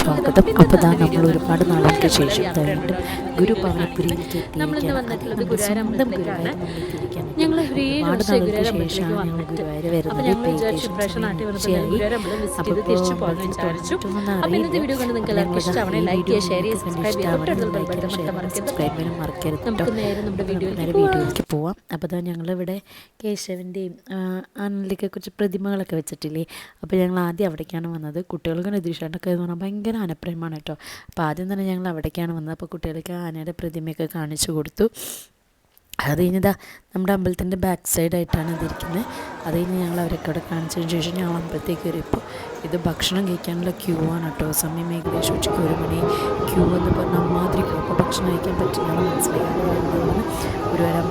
സ്വാഗതം. അപ്പോൾ ഇതാ നമ്മൾ ഒരുപാട് നാളുകൾക്ക് ശേഷം വീണ്ടും ഗുരു സ്വന്തം ഗുരുവായൂർ നമ്മളിരിക്കുകയാണ് ഞങ്ങൾ ഒരു ഏഴ് ശേഷമാണ് ഞങ്ങൾ ഗുരുവായൂർ വരുന്നത്. മറക്കരുത്. പോവാം. അപ്പോൾ ഇതാ ഞങ്ങളിവിടെ കേശവന്റെയും ആനന്ദിലേക്ക് കുറച്ച് പ്രതിമകളൊക്കെ വെച്ചിട്ടില്ലേ അപ്പോൾ ഞങ്ങൾ ആദ്യം അവിടേക്കാണ് വന്നത്? കുട്ടികൾക്ക് രതീഷേട്ടൊക്കെ എന്ന് പറഞ്ഞാൽ ഭയങ്കര ആനപ്രേമാണ് കേട്ടോ. അപ്പോൾ ആദ്യം തന്നെ ഞങ്ങൾ അവിടേക്കാണ് വന്നത്. അപ്പോൾ കുട്ടികൾക്ക് ആനയുടെ പ്രതിമയൊക്കെ കാണിച്ചു കൊടുത്തു. അത് കഴിഞ്ഞതാ നമ്മുടെ അമ്പലത്തിന്റെ ബാക്ക് സൈഡായിട്ടാണ് ഇതിരിക്കുന്നത് അത് കഴിഞ്ഞ് ഞങ്ങൾ അവരൊക്കെ അവിടെ കാണിച്ചതിന് ശേഷം ഞങ്ങൾ അമ്പലത്തേക്ക് കയറിയപ്പോൾ ഇത് ഭക്ഷണം കഴിക്കാനുള്ള ക്യൂ ആണ് കേട്ടോ. സമയം ഏകദേശം ഉച്ചയ്ക്ക് ഒരു മണി ക്യൂ എന്ന് പറഞ്ഞാൽ അമ്മാതിരി ക്യൂ അപ്പോൾ ഭക്ഷണം കഴിക്കാൻ പറ്റില്ല മനസ്സിലാക്കാൻ ഒരുപാട് ഗുരുവായൂർ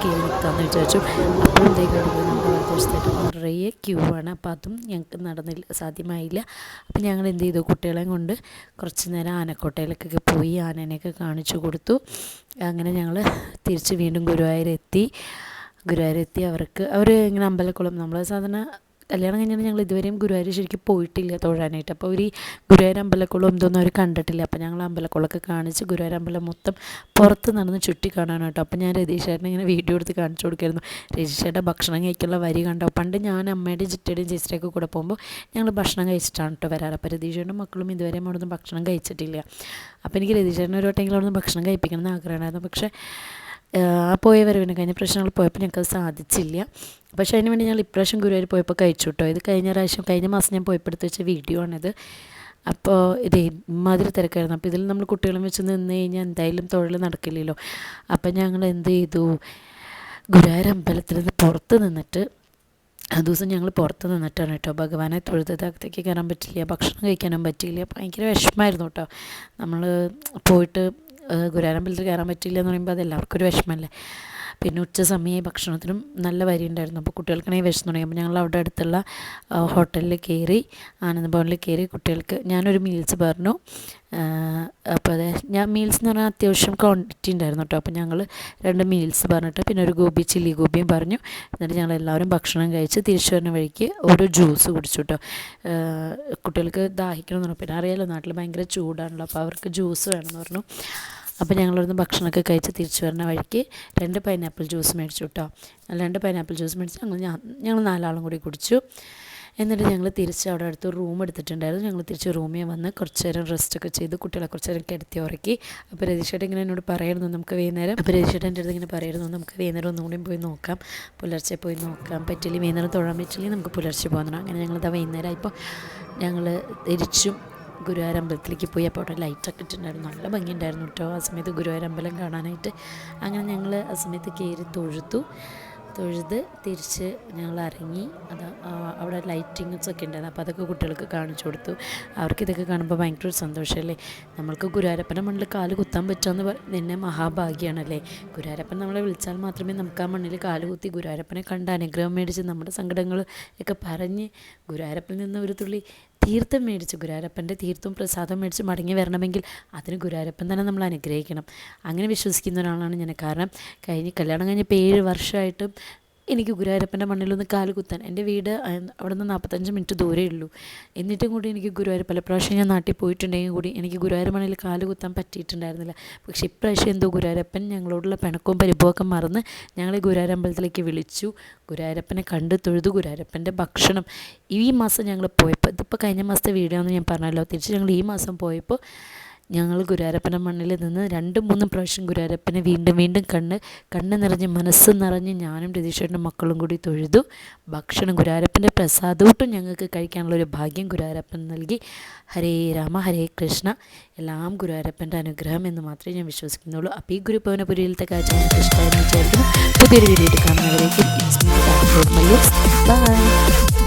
അതിന് കയറി നിൽക്കാമെന്ന് വിചാരിച്ചു അപ്പോഴത്തേക്ക് അടുത്ത് നമ്മുടെ വലതുവശത്തായിട്ട് നിറയെ ക്യൂ ആണ്. അപ്പോൾ അതും ഞങ്ങൾക്ക് നടന്നില്ല സാധ്യമായില്ല. അപ്പോൾ ഞങ്ങൾ എന്ത് ചെയ്തു? കുട്ടികളെയും കൊണ്ട് കുറച്ച് നേരം ആനക്കോട്ടയിലേക്കൊക്കെ പോയി ആനേനെയൊക്കെ കാണിച്ചു കൊടുത്തു. അങ്ങനെ ഞങ്ങൾ തിരിച്ച് വീണ്ടും ഗുരുവായൂർ എത്തി അവർക്ക് അവർ ഇങ്ങനെ അമ്പലക്കുളം നമ്മൾ സാധാരണ കല്യാണം കഴിഞ്ഞാൽ ഞങ്ങൾ ഇതുവരെയും ഗുരുവായൂർ ശരിക്കും പോയിട്ടില്ല തൊഴാനായിട്ട്. അപ്പോൾ ഒരു ഗുരുവായൂർ അമ്പലക്കുളം എന്തോന്നും അവർ കണ്ടിട്ടില്ല. അപ്പോൾ ഞങ്ങൾ അമ്പലക്കുളമൊക്കെ കാണിച്ച് ഗുരുവായൂർ അമ്പലം മൊത്തം പുറത്ത് നടന്ന് ചുറ്റി കാണാൻ കേട്ടോ. അപ്പോൾ ഞാൻ രതീഷേട്ടനെ ഇങ്ങനെ വീഡിയോ എടുത്ത് കാണിച്ചു കൊടുക്കായിരുന്നു. രതീഷേട്ടൻ ഭക്ഷണം കഴിക്കാനുള്ള വരി കണ്ടോ? പണ്ട് ഞാൻ അമ്മയുടെയും ചിറ്റയുടെയും ചേച്ചിയുടെയൊക്കെ കൂടെ പോകുമ്പോൾ ഞങ്ങൾ ഭക്ഷണം കഴിച്ചിട്ടാണ് കേട്ടോ വരാറ്. അപ്പോൾ രതീഷേട്ടന്റെ മക്കളും ഇതുവരെ അവിടെ നിന്ന് ഭക്ഷണം കഴിച്ചിട്ടില്ല. അപ്പോൾ എനിക്ക് രതീഷേട്ടനെ ഒരു വട്ടെങ്കിലും അവിടെ നിന്ന് ഭക്ഷണം കഴിപ്പിക്കണം എന്ന് ആഗ്രഹമായിരുന്നു പക്ഷേ പോയ വരവിന് കഴിഞ്ഞ പ്രശ്നങ്ങൾ പോയപ്പോൾ ഞങ്ങൾക്ക് സാധിച്ചില്ല. പക്ഷേ അതിന് വേണ്ടി ഞങ്ങൾ ഇപ്രാവശ്യം ഗുരുവായൂർ പോയപ്പോൾ കഴിച്ചു കേട്ടോ. ഇത് കഴിഞ്ഞ പ്രാവശ്യം കഴിഞ്ഞ മാസം ഞാൻ പോയപ്പോൾ എടുത്ത് വെച്ച വീഡിയോ ആണിത്. അപ്പോൾ ഇത് ഇമാതിരി തിരക്കായിരുന്നു. അപ്പോൾ ഇതിൽ നമ്മൾ കുട്ടികളും വെച്ച് നിന്ന് കഴിഞ്ഞാൽ എന്തായാലും തൊഴിൽ നടക്കില്ലല്ലോ. അപ്പം ഞങ്ങൾ എന്ത് ചെയ്തു? ഗുരുവായൂർ അമ്പലത്തിൽ നിന്ന് പുറത്ത് നിന്നിട്ട് ആ ദിവസം ഞങ്ങൾ പുറത്ത് നിന്നിട്ടാണ് കേട്ടോ. ഭഗവാനെ തൊഴുതത് അകത്തേക്ക് കയറാൻ പറ്റില്ല ഭക്ഷണം കഴിക്കാനും പറ്റിയില്ല ഭയങ്കര വിഷമമായിരുന്നു കേട്ടോ. നമ്മൾ പോയിട്ട് ഗുരുവായൂരമ്പലത്തിൽ കയറാൻ പറ്റില്ല എന്ന് പറയുമ്പോൾ അതെല്ലാവർക്കും ഒരു വിഷമമല്ലേ പിന്നെ ഉച്ച സമയം ഭക്ഷണത്തിനും നല്ല വരി ഉണ്ടായിരുന്നു. അപ്പോൾ കുട്ടികൾക്കാണെങ്കിൽ വിശന്ന് തുടങ്ങി അപ്പോൾ ഞങ്ങൾ അവിടെ അടുത്തുള്ള ഹോട്ടലിൽ കയറി ആനന്ദഭവനിൽ കയറി കുട്ടികൾക്ക് ഞാനൊരു മീൽസ് പറഞ്ഞു. അപ്പോൾ അതെ ഞാൻ മീൽസ് എന്ന് പറഞ്ഞാൽ അത്യാവശ്യം ക്വാണ്ടിറ്റി ഉണ്ടായിരുന്നു കേട്ടോ അപ്പോൾ ഞങ്ങൾ രണ്ട് മീൽസ് പറഞ്ഞിട്ട് പിന്നെ ഒരു ഗോപി ചില്ലി ഗോപിയും പറഞ്ഞു. എന്നിട്ട് ഞങ്ങൾ എല്ലാവരും ഭക്ഷണം കഴിച്ച് തിരിച്ചു വരുന്ന വഴിക്ക് ഒരു ജ്യൂസ് കുടിച്ചു കേട്ടോ കുട്ടികൾക്ക് ദാഹിക്കണമെന്ന് പറഞ്ഞു. പിന്നെ അറിയാലോ നാട്ടിൽ ഭയങ്കര ചൂടാണല്ലോ. അപ്പോൾ അവർക്ക് ജ്യൂസ് വേണമെന്ന് പറഞ്ഞു. അപ്പോൾ ഞങ്ങളൊന്ന് ഭക്ഷണമൊക്കെ കഴിച്ച് തിരിച്ചു വരുന്ന വഴിക്ക് രണ്ട് പൈനാപ്പിൾ ജ്യൂസ് മേടിച്ചു കേട്ടോ. രണ്ട് പൈനാപ്പിൾ ജ്യൂസ് മേടിച്ച് ഞങ്ങൾ ഞങ്ങൾ നാലാളും കൂടി കുടിച്ചു. എന്നിട്ട് ഞങ്ങൾ തിരിച്ച് അവിടെ അടുത്ത് റൂം എടുത്തിട്ടുണ്ടായിരുന്നു. ഞങ്ങൾ തിരിച്ച് റൂമിൽ വന്ന് കുറച്ച് നേരം റെസ്റ്റൊക്കെ ചെയ്ത് കുട്ടികളെ കുറച്ച് നേരം കിടത്തി ഉറക്കി. അപ്പോൾ രതീഷേട്ടൻ ഇങ്ങനെ എന്നോട് പറയായിരുന്നു നമുക്ക് വൈകുന്നേരം അപ്പോൾ രതീഷേട്ടൻ എന്റെ അടുത്ത് ഇങ്ങനെ പറയായിരുന്നു നമുക്ക് വൈകുന്നേരം ഒന്നും കൂടി പോയി നോക്കാം. പുലർച്ചെ പോയി നോക്കാം. പറ്റില്ല വൈകുന്നേരം തൊഴാൻ പറ്റില്ലെങ്കിൽ നമുക്ക് പുലർച്ചെ പോകുന്നതാണ് അങ്ങനെ ഞങ്ങളിതാ വൈകുന്നേരം ഇപ്പോൾ ഞങ്ങൾ തിരിച്ചും ഗുരുവായൂർ അമ്പലത്തിലേക്ക് പോയി. അപ്പോൾ അവിടെ ലൈറ്റൊക്കെ ഇട്ടിട്ടുണ്ടായിരുന്നു. നല്ല ഭംഗിയുണ്ടായിരുന്നു കേട്ടോ. ആ സമയത്ത് ഗുരുവായൂർ അമ്പലം കാണാനായിട്ട്. അങ്ങനെ ഞങ്ങൾ ആ സമയത്ത് കയറി തൊഴുത്തു തൊഴുത് തിരിച്ച് ഞങ്ങൾ ഇറങ്ങി. അത് അവിടെ ലൈറ്റിങ്സ് ഒക്കെ ഉണ്ടായിരുന്നു. അപ്പോൾ അതൊക്കെ കുട്ടികൾക്ക് കാണിച്ചു കൊടുത്തു. അവർക്ക് ഇതൊക്കെ കാണുമ്പോൾ ഭയങ്കര ഒരു സന്തോഷമല്ലേ? നമ്മൾക്ക് ഗുരുവാരപ്പന്റെ മണ്ണിൽ കാൽ കുത്താൻ പറ്റുമെന്ന് നിന്നെ മഹാഭാഗ്യമാണല്ലേ ഗുരുവാരപ്പൻ നമ്മളെ വിളിച്ചാൽ മാത്രമേ നമുക്ക് ആ മണ്ണിൽ കാൽ കുത്തി ഗുരുവാരപ്പനെ കണ്ട് അനുഗ്രഹം മേടിച്ച് നമ്മുടെ സങ്കടങ്ങൾ ഒക്കെ പറഞ്ഞ് ഗുരുവാരപ്പനിൽ നിന്ന് ഒരു തുള്ളി തീർത്ഥം മേടിച്ച് ഗുരുവായൂരപ്പന്റെ തീർത്ഥവും പ്രസാദം മേടിച്ച് മടങ്ങി വരണമെങ്കിൽ അതിന് ഗുരുവായൂരപ്പൻ തന്നെ നമ്മൾ അനുഗ്രഹിക്കണം. അങ്ങനെ വിശ്വസിക്കുന്ന ഒരാളാണ് ഞാൻ. കാരണം കഴിഞ്ഞ് കല്യാണം കഴിഞ്ഞപ്പോൾ ഏഴ് വർഷമായിട്ട് എനിക്ക് ഗുരുവായൂരപ്പന്റെ മണ്ണിലൊന്ന് കാൽ കുത്താൻ. എന്റെ വീട് അവിടെ നിന്ന് നാൽപ്പത്തഞ്ച് മിനിറ്റ് ദൂരേ ഉള്ളൂ. എന്നിട്ടും കൂടി എനിക്ക് ഗുരുവായൂർ പല പ്രാവശ്യം ഞാൻ നാട്ടിൽ പോയിട്ടുണ്ടെങ്കിൽ കൂടി എനിക്ക് ഗുരുവായൂർ മണ്ണിൽ കാൽ കുത്താൻ പറ്റിയിട്ടുണ്ടായിരുന്നില്ല. പക്ഷേ ഇപ്രാവശ്യം എന്തോ ഗുരുവായൂരപ്പൻ ഞങ്ങളോടുള്ള പിണക്കവും പരിഭവമൊക്കെ മറന്ന് ഞങ്ങളെ ഗുരുവായൂർ അമ്പലത്തിലേക്ക് വിളിച്ചു. ഗുരുവായൂരപ്പനെ കണ്ട് തൊഴുതു ഗുരുവായൂരപ്പന്റെ ഭക്ഷണം. ഈ മാസം ഞങ്ങൾ പോയപ്പോൾ ഇതിപ്പോൾ കഴിഞ്ഞ മാസത്തെ വീഡിയോ എന്ന് ഞാൻ പറഞ്ഞല്ലോ. തിരിച്ച് ഞങ്ങൾ ഈ മാസം പോയപ്പോൾ ഞങ്ങൾ ഗുരുവാരപ്പന മണ്ണിൽ നിന്ന് രണ്ടും മൂന്നും പ്രാവശ്യം ഗുരുവാരപ്പനെ വീണ്ടും വീണ്ടും കണ്ണ് കണ്ണ് നിറഞ്ഞ് മനസ്സ് നിറഞ്ഞ് ഞാനും രതീഷേട്ടന്റെ മക്കളും കൂടി തൊഴുതു. ഭക്ഷണം ഗുരുവാരപ്പന്റെ പ്രസാദൂട്ടും ഞങ്ങൾക്ക് കഴിക്കാനുള്ള ഒരു ഭാഗ്യം ഗുരുവാരപ്പൻ നൽകി. ഹരേ രാമ ഹരേ കൃഷ്ണ. എല്ലാം ഗുരുവാരപ്പന്റെ അനുഗ്രഹം എന്ന് മാത്രമേ ഞാൻ വിശ്വസിക്കുന്നുള്ളൂ. അപ്പോൾ ഈ ഗുരുഭവനപുരിയിലത്തെ കാഴ്ച നിങ്ങൾക്ക് വിചാരിക്കുന്നു. പുതിയൊരു വീഡിയോ കാണുന്നവരേക്കും ബൈ.